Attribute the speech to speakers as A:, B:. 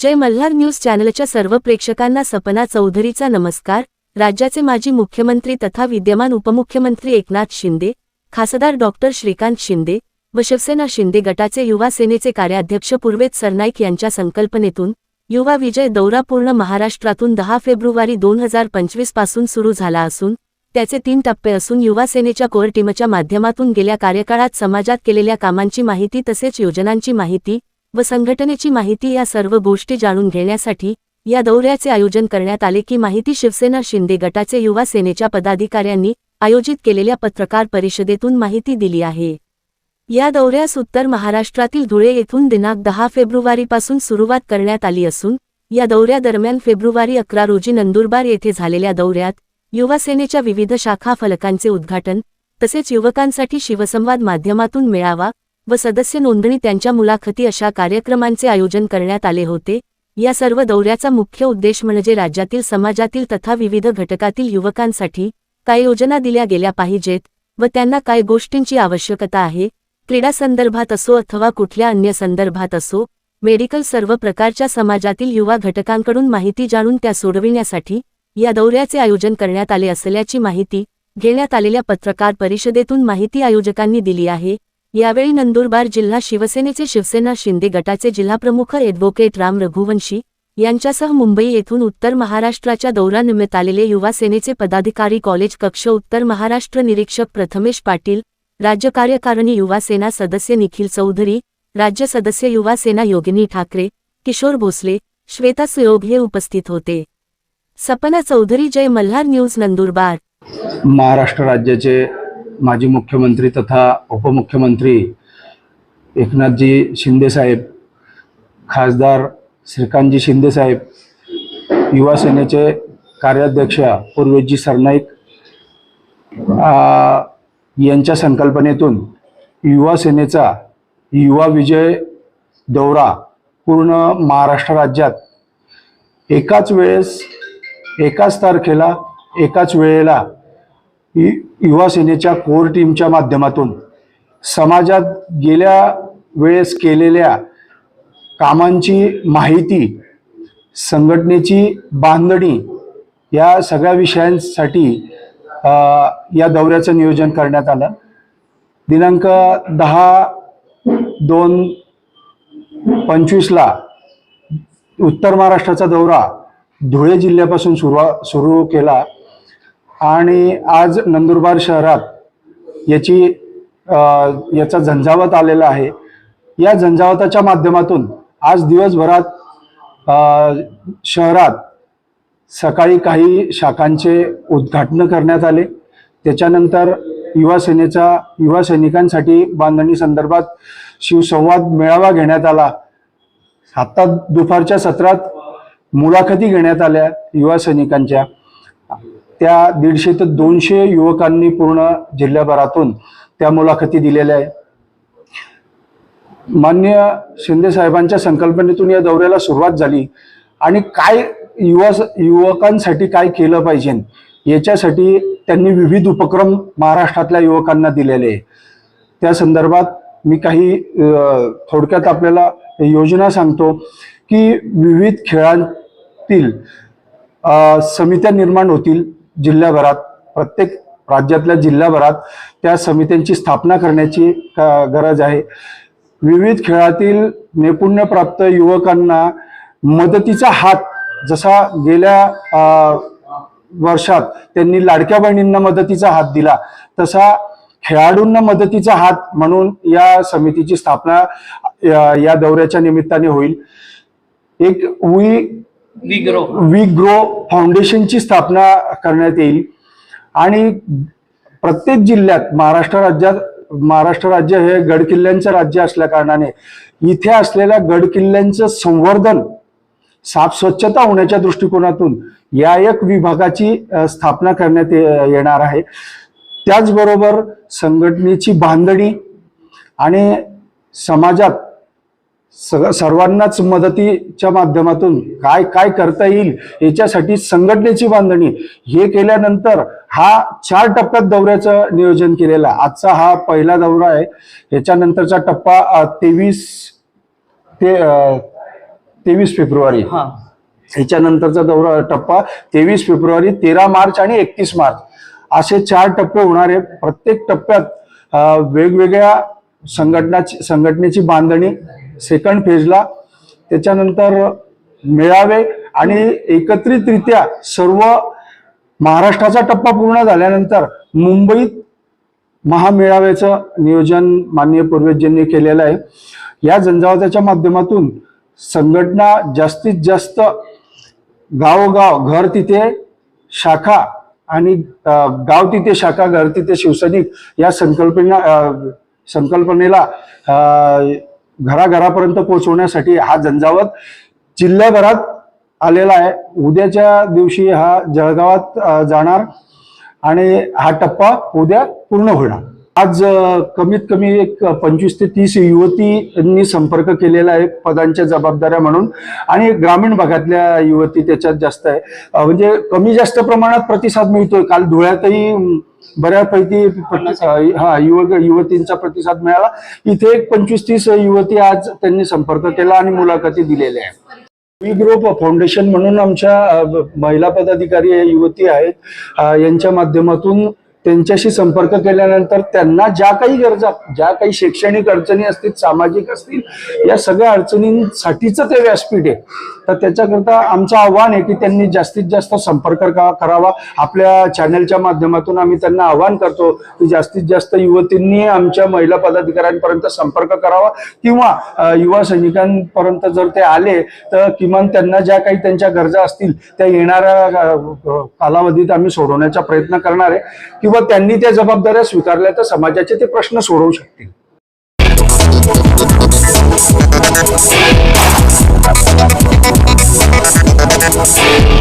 A: जय Malhar news चॅनलच्या सर्व प्रेक्षकांना सपना चौधरीचा नमस्कार. राज्याचे माजी मुख्यमंत्री तथा विद्यमान उपमुख्यमंत्री एकनाथ शिंदे खासदार डॉक्टर श्रीकांत शिंदे व शिवसेना शिंदे गटाचे युवा सेनेचे कार्याध्यक्ष पूर्वेत सरनाईक यांच्या संकल्पनेतून युवा विजय दौरा पूर्ण महाराष्ट्रातून दहा फेब्रुवारी दोन हजार पंचवीसपासून सुरू झाला असून त्याचे तीन टप्पे असून युवा सेनेच्या कोर टीमच्या माध्यमातून गेल्या कार्यकाळात समाजात केलेल्या कामांची माहिती तसेच योजनांची माहिती व संघटनेची माहिती या सर्व गोष्टी जाणून घेण्यासाठी या दौऱ्याचे आयोजन करण्यात आले की माहिती शिवसेना शिंदे गटाचे युवा सेनेच्या पदाधिकाऱ्यांनी आयोजित केलेल्या पत्रकार परिषदेतून माहिती दिली आहे. या दौऱ्यास उत्तर महाराष्ट्रातील धुळे येथून दिनांक दहा फेब्रुवारीपासून सुरुवात करण्यात आली असून या दौऱ्यादरम्यान फेब्रुवारी अकरा रोजी नंदुरबार येथे झालेल्या दौऱ्यात युवा सेनेच्या विविध शाखा फलकांचे उद्घाटन तसेच युवकांसाठी शिवसंवाद माध्यमातून मेळावा व सदस्य नोंदणी त्यांच्या मुलाखती अशा कार्यक्रमांचे आयोजन करण्यात आले होते. या सर्व दौऱ्याचा मुख्य उद्देश म्हणजे राज्यातील समाजातील तथा विविध घटकातील युवकांसाठी काय योजना दिल्या गेल्या पाहिजेत व त्यांना काय गोष्टींची आवश्यकता आहे क्रीडा संदर्भात असो अथवा कुठल्या अन्य संदर्भात असो मेडिकल सर्व प्रकारच्या समाजातील युवा घटकांकडून माहिती जाणून त्या सोडविण्यासाठी या दौऱ्याचे आयोजन करण्यात आले असल्याची माहिती घेण्यात आलेल्या पत्रकार परिषदेतून माहिती आयोजकांनी दिली आहे. यावेळी नंदुरबार जिल्हा शिवसेनेचे शिवसेना शिंदे गटाचे जिल्हाप्रमुख ॲडव्होकेट राम रघुवंशी यांच्यासह मुंबई येथून उत्तर महाराष्ट्राच्या दौऱ्यानिमित्त आलेले युवा सेनेचे पदाधिकारी कॉलेज कक्ष उत्तर महाराष्ट्र निरीक्षक प्रथमेश पाटील राज्य कार्यकारिणी युवा सेना सदस्य निखिल चौधरी राज्य सदस्य युवा सेना योगिनी ठाकरे किशोर भोसले श्वेता सुयोग हे उपस्थित होते. सपना चौधरी जय मल्हार न्यूज नंदुरबार.
B: महाराष्ट्र राज्याचे माजी मुख्यमंत्री तथा उपमुख्यमंत्री एकनाथजी शिंदेसाहेब खासदार श्रीकांतजी शिंदेसाहेब युवा सेनेचे कार्याध्यक्ष पूर्वेजी सरनाईक यांच्या संकल्पनेतून युवा सेनेचा युवा विजय दौरा पूर्ण महाराष्ट्र राज्यात एकाच वेळेस एकाच तारखेला एकाच वेळेला युवा सेनेच्या कोर टीमच्या माध्यमातून समाजात गेल्या वेळेस केलेल्या कामांची माहिती संघटनेची बांधणी या सगळ्या विषयांसाठी या दौऱ्याचं नियोजन करण्यात आलं. दिनांक दहा दोन पंचवीसला उत्तर महाराष्ट्राचा दौरा धुळे जिल्ह्यापासून सुरुवा सुरू केला. आणि आज नंदुरबार शहरात याची याचा झंझावत आलेला आहे. या झंझावताच्या माध्यमातून आज दिवसभरात शहरात सकाळी काही शाखांचे उद्घाटन करण्यात आले. त्याच्यानंतर युवा सेनेचा युवा सैनिकांसाठी बांधणी संदर्भात शिवसंवाद मेळावा घेण्यात आला. आता दुपारच्या सत्रात मुलाखती घेण्यात आल्या युवा सैनिकांच्या. त्या दीडशे ते दोनशे युवकांनी पूर्ण जिल्ह्याभरातून त्या मुलाखती दिलेल्या आहे मान्य शिंदे साहेबांच्या संकल्पनेतून या दौऱ्याला सुरुवात झाली. आणि काय युवा युवकांसाठी काय केलं पाहिजे याच्यासाठी त्यांनी विविध उपक्रम महाराष्ट्रातल्या युवकांना दिलेले आहे त्या संदर्भात मी काही थोडक्यात आपल्याला योजना सांगतो की विविध खेळांतील समित्या निर्माण होतील. जिल्ह्याभरात प्रत्येक राज्यातल्या जिल्ह्याभरात त्या समित्यांची स्थापना करण्याची गरज आहे. विविध खेळातील नैपुण्यप्राप्त युवकांना मदतीचा हात जसा गेल्या वर्षात त्यांनी लाडक्या बहिणींना मदतीचा हात दिला तसा खेळाडूंना मदतीचा हात म्हणून या समितीची स्थापना या या दौऱ्याच्या निमित्ताने होईल. एक we
C: we grow.
B: We grow फाउंडेशनची स्थापना करण्यात येईल. आणि प्रत्येक जिल्ह्यात महाराष्ट्र राज्यात महाराष्ट्र राज्य हे गडकिल्ल्यांचं राज्य असल्या कारणाने इथे असलेल्या गडकिल्ल्यांचं संवर्धन साफ स्वच्छता होण्याच्या दृष्टिकोनातून या एक विभागाची स्थापना करण्यात ये- येणार आहे. त्याचबरोबर संघटनेची बांधणी आणि समाजात सग सर्वांनाच मदतीच्या माध्यमातून काय काय करता येईल याच्यासाठी संघटनेची बांधणी. हे केल्यानंतर हा चार टप्प्यात दौऱ्याचं नियोजन केलेलं आहे. आजचा हा पहिला दौरा आहे. याच्यानंतरचा टप्पा तेवीस ते तेवीस फेब्रुवारी.
C: हा.
B: ह्याच्यानंतरचा दौरा टप्पा तेवीस फेब्रुवारी तेरा मार्च आणि एकतीस मार्च. असे चार टप्पे होणार आहे प्रत्येक टप्प्यात वेगवेगळ्या संघटनाची संघटनेची बांधणी सेकंड फेजला त्याच्यानंतर मेळावे आणि एकत्रितरित्या सर्व महाराष्ट्राचा टप्पा पूर्ण झाल्यानंतर मुंबईत महामेळाव्याचं नियोजन माननीय पूर्वजांनी केलेलं आहे. या जनजागृतीच्या माध्यमातून संघटना जास्तीत जास्त गावोगाव घर तिथे शाखा आणि गाव तिथे शाखा घर तिथे शिवसैनिक या संकल्पना संकल्पनेला घराघरापर्यंत पोहोचवण्यासाठी हा झंझावत जिल्ह्याभरात आलेला आहे. उद्याच्या दिवशी हा जळगावात जाणार आणि हा टप्पा उद्या पूर्ण होणार. आज कमीत कमी एक पंचवीस ते तीस युवतींनी संपर्क केलेला आहे पदांच्या जबाबदाऱ्या म्हणून आणि ग्रामीण भागातल्या युवती त्याच्यात जास्त आहे. म्हणजे कमी जास्त प्रमाणात प्रतिसाद मिळतोय. काल धुळ्यातही बऱ्यापैकी प्रति- हा युवक युवतींचा प्रतिसाद मिळाला. इथे एक पंचवीस तीस युवती आज त्यांनी संपर्क केला आणि मुलाखती दिलेल्या आहेत. वी ग्रुप फाउंडेशन म्हणून आमच्या महिला पदाधिकारी युवती आहेत. यांच्या माध्यमातून त्यांच्याशी संपर्क केल्यानंतर त्यांना ज्या काही गरजा ज्या काही शैक्षणिक अडचणी असतील सामाजिक असतील या सगळ्या अडचणींसाठीच ते व्यासपीठ आहे. तर त्याच्याकरता आमचं आव्हान आहे की त्यांनी जास्तीत जास्त संपर्क करावा. आपल्या चॅनलच्या माध्यमातून आम्ही त्यांना आव्हान करतो की जास्तीत जास्त युवतींनी आमच्या महिला पदाधिकाऱ्यांपर्यंत संपर्क करावा किंवा युवा सैनिकांपर्यंत जर ते आले तर किमान त्यांना ज्या काही त्यांच्या गरजा असतील त्या येणाऱ्या कालावधीत आम्ही सोडवण्याचा प्रयत्न करणार आहे. किंवा त्यांनी त्या जबाबदाऱ्या स्वीकारल्या तर समाजाचे ते प्रश्न सोडवू शकतील. Thank you.